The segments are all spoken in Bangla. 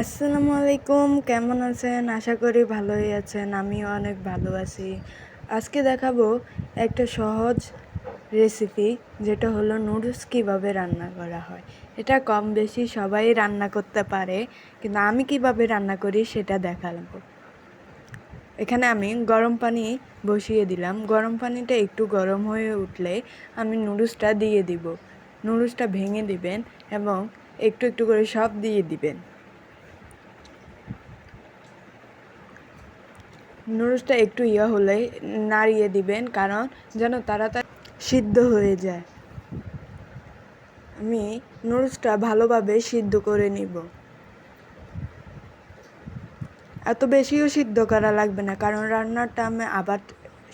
আসসালামু আলাইকুম, কেমন আছেন? আশা করি ভালোই আছেন, আমিও অনেক ভালো আছি। আজকে দেখাবো একটা সহজ রেসিপি যেটা হলো নুডলস কীভাবে রান্না করা হয়। এটা কম বেশি সবাই রান্না করতে পারে, কিন্তু আমি কীভাবে রান্না করি সেটা দেখাবো এখানে আমি গরম পানি বসিয়ে দিলাম। গরম পানিটা একটু গরম হয়ে উঠলে আমি নুডলসটা দিয়ে দিব। নুডলসটা ভেঙে দিবেন এবং একটু একটু করে সব দিয়ে দিবেন। নুডলসটা একটু ইয়ে হলে নাড়িয়ে দিবেন, কারণ যেন তাড়াতাড়ি সিদ্ধ হয়ে যায়। আমি নুডলসটা ভালোভাবে সিদ্ধ করে নিব। এত বেশিও সিদ্ধ করা লাগবে না, কারণ রান্নার টাইমে আবার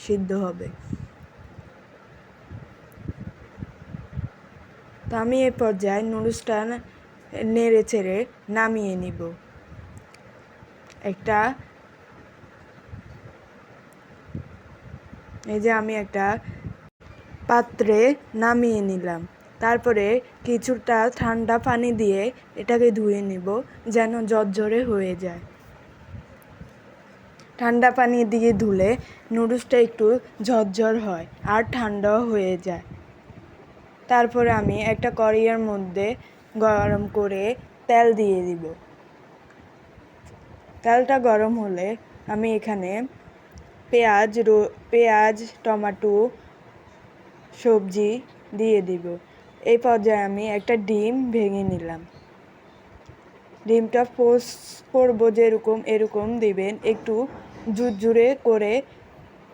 সিদ্ধ হবে। তো আমি এই পর্যায়ে নুডলসটা নেড়ে চেড়ে নামিয়ে নিব। একটা এই যে আমি একটা পাত্রে নামিয়ে নিলাম। তারপরে কিছুটা ঠান্ডা পানি দিয়ে এটাকে ধুয়ে নিব যেন ঝরঝরে হয়ে যায়। ঠান্ডা পানি দিয়ে ধুলে নুডলসটা একটু ঝরঝর হয় আর ঠান্ডাও হয়ে যায়। তারপরে আমি একটা কড়াইয়ের মধ্যে গরম করে তেল দিয়ে দিব। তেলটা গরম হলে আমি এখানে পেঁয়াজ রো, পেঁয়াজ, টমাটো, সবজি দিয়ে দিব। এই পর্যায়ে আমি একটা ডিম ভেঙে নিলাম। ডিমটা পোস করব যেরকম এরকম দিবেন, একটু ঝুরঝুরে করে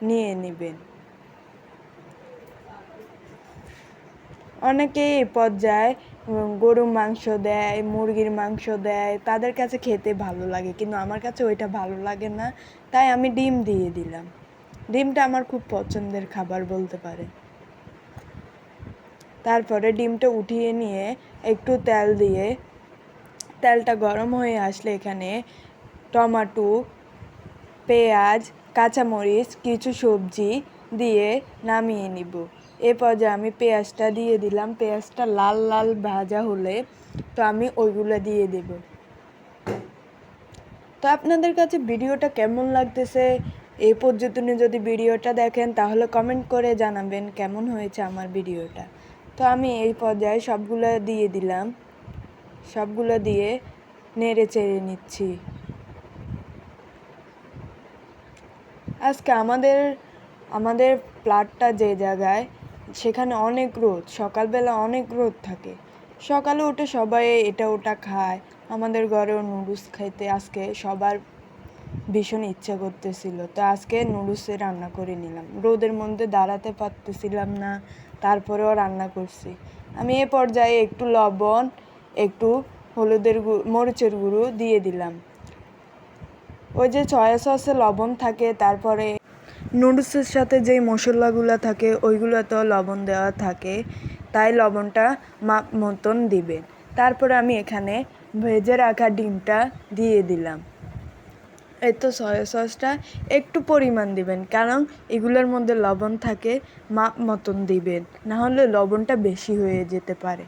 নিয়ে নেবেন। অনেকেই এই পর্যায়ে গরুর মাংস দেয়, মুরগির মাংস দেয়, তাদের কাছে খেতে ভালো লাগে কিন্তু আমার কাছে ওইটা ভালো লাগে না। তাই আমি ডিম দিয়ে দিলাম। ডিমটা আমার খুব পছন্দের খাবার বলতে পারে। তারপরে ডিমটা উঠিয়ে নিয়ে একটু তেল দিয়ে, তেলটা গরম হয়ে আসলে এখানে টমাটো, পেঁয়াজ, কাঁচামরিচ, কিছু সবজি দিয়ে নামিয়ে নিব। এ পর্যায়ে আমি পেঁয়াজটা দিয়ে দিলাম। পেঁয়াজটা লাল লাল ভাজা হলে তো আমি ওইগুলো দিয়ে দেব। তো আপনাদের কাছে ভিডিওটা কেমন লাগতেছে? এই পর্যন্ত যদি ভিডিওটা দেখেন, তাহলে কমেন্ট করে জানাবেন কেমন হয়েছে আমার ভিডিওটা। তো আমি এই পর্যায়ে সবগুলো দিয়ে দিলাম। সবগুলো দিয়ে নেড়ে চেড়ে নিচ্ছি। আজকে আমাদের আমাদের প্লাটটা যে জায়গায় সেখানে অনেক রোদ, সকালবেলা অনেক রোদ থাকে। সকালে উঠে সবাই এটা ওটা খায়। আমাদের ঘরেও নুডলস খাইতে আজকে সবার ভীষণ ইচ্ছা করতেছিল। তো আজকে নুডলসে রান্না করে নিলাম। রোদের মধ্যে দাঁড়াতে পারতেছিলাম না, তারপরেও রান্না করছি। আমি এ পর্যায়ে একটু লবণ, একটু হলুদের গুঁড়ো মরিচের গুঁড়ো দিয়ে দিলাম। ওই যে সয়া সসে লবণ থাকে, তারপরে নুডলসের সাথে যেই মশলাগুলো থাকে, ওইগুলোতেও লবণ দেওয়া থাকে। তাই লবণটা মাপ মতন দিবেন তারপরে আমি এখানে ভেজে রাখা ডিমটা দিয়ে দিলাম। তো সয়া সসটা একটু পরিমাণ দিবেন, কারণ এগুলোর মধ্যে লবণ থাকে মাপ মতন দিবেন। না হলে লবণটা বেশি হয়ে যেতে পারে।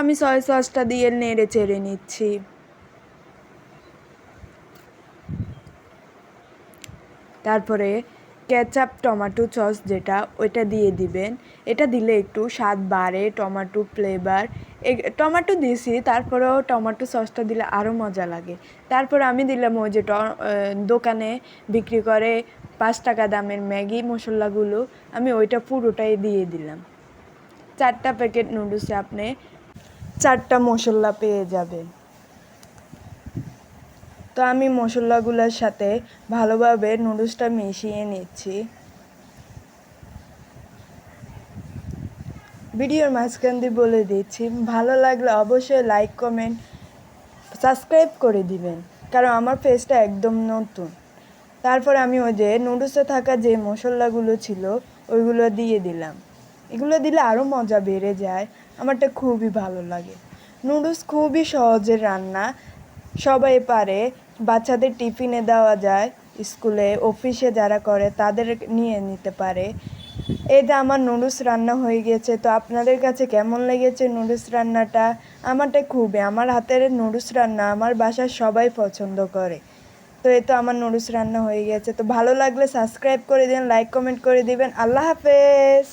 আমি সয়া সসটা দিয়ে নেড়ে চেড়ে নিচ্ছি। তারপরে কেচাপ টমাটো সস যেটা, ওইটা দিয়ে দিবেন। এটা দিলে একটু স্বাদ বাড়ে, টমাটো ফ্লেভার টমাটো দিয়েছি, তারপরেও টমাটো সসটা দিলে আরও মজা লাগে। তারপর আমি দিলাম ওই যে দোকানে বিক্রি করে পাঁচ টাকা দামের ম্যাগি মশলাগুলো, আমি ওইটা পুরোটাই দিয়ে দিলাম। চারটা প্যাকেট নুডলসে আপনি চারটা মশলা পেয়ে যাবেন। তো আমি মশলাগুলোর সাথে ভালোভাবে নুডলসটা মিশিয়ে নিচ্ছি। ভিডিওর মাঝখান দিয়ে বলে দিচ্ছি, ভালো লাগলে অবশ্যই লাইক, কমেন্ট, সাবস্ক্রাইব করে দিবেন, কারণ আমার ফেসটা একদম নতুন। তারপর আমি ওই যে নুডলসে থাকা যে মশলাগুলো ছিল, ওইগুলো দিয়ে দিলাম। এগুলো দিলে আরও মজা বেড়ে যায়, আমারটা খুবই ভালো লাগে। নুডলস খুবই সহজের রান্না, সবাই পারে বাচ্চাদের টিফিনে দেওয়া যায়, স্কুলে, অফিসে যারা করে তাদের নিয়ে নিতে পারে। এই যে আমার নুডলস রান্না হয়ে গেছে, তো আপনাদের কাছে কেমন লেগেছে নুডলস রান্নাটা? আমারটা খুবই, আমার হাতের নুডলস রান্না আমার বাসার সবাই পছন্দ করে। তো এই তো আমার নুডলস রান্না হয়ে গেছে, তো ভালো লাগলে সাবস্ক্রাইব করে দিন, লাইক, কমেন্ট করে দিবেন। আল্লাহ হাফেজ!